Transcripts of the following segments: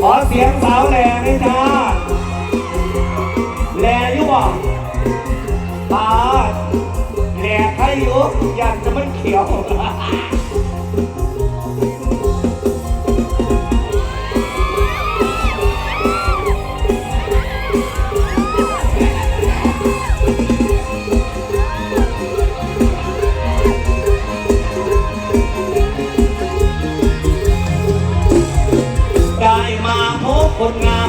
ขอเสียงสาวแหล่ด้ยจ้าแหล่ยุ่งตาแหล่ใครยุ่งยานจะมันเขียว มาพบคนงาม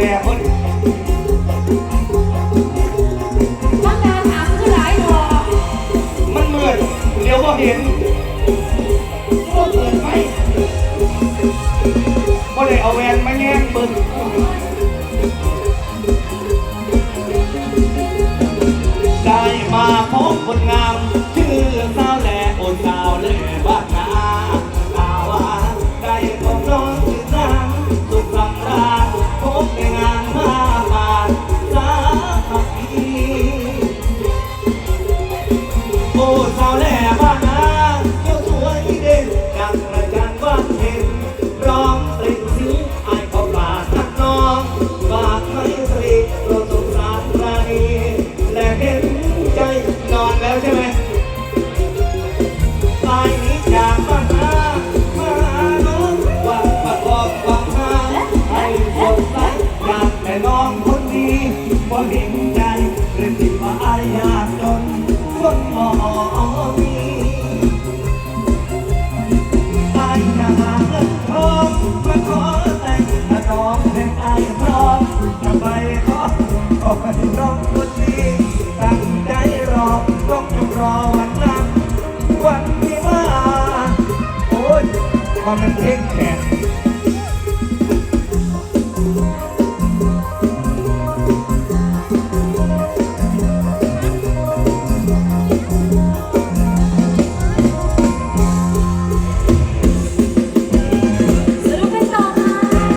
แม่คนมันมืดเดี๋วก็เห็น แล้วใช่ไหมตานี้จากมาหามาหาน้องวังปะกอบวังมาให้คนรักอยากแต่น้องคนดีพอเห็นใจเรื่องติดว่าอายาจนคนมองมีตายอากเงินทองมาขอแต่งน้องเป็นไอ้พร้อมจไปขอขอให้น้องคนดี รอวันนั้นวันที่มาโอ้ยความมันเพลงแขก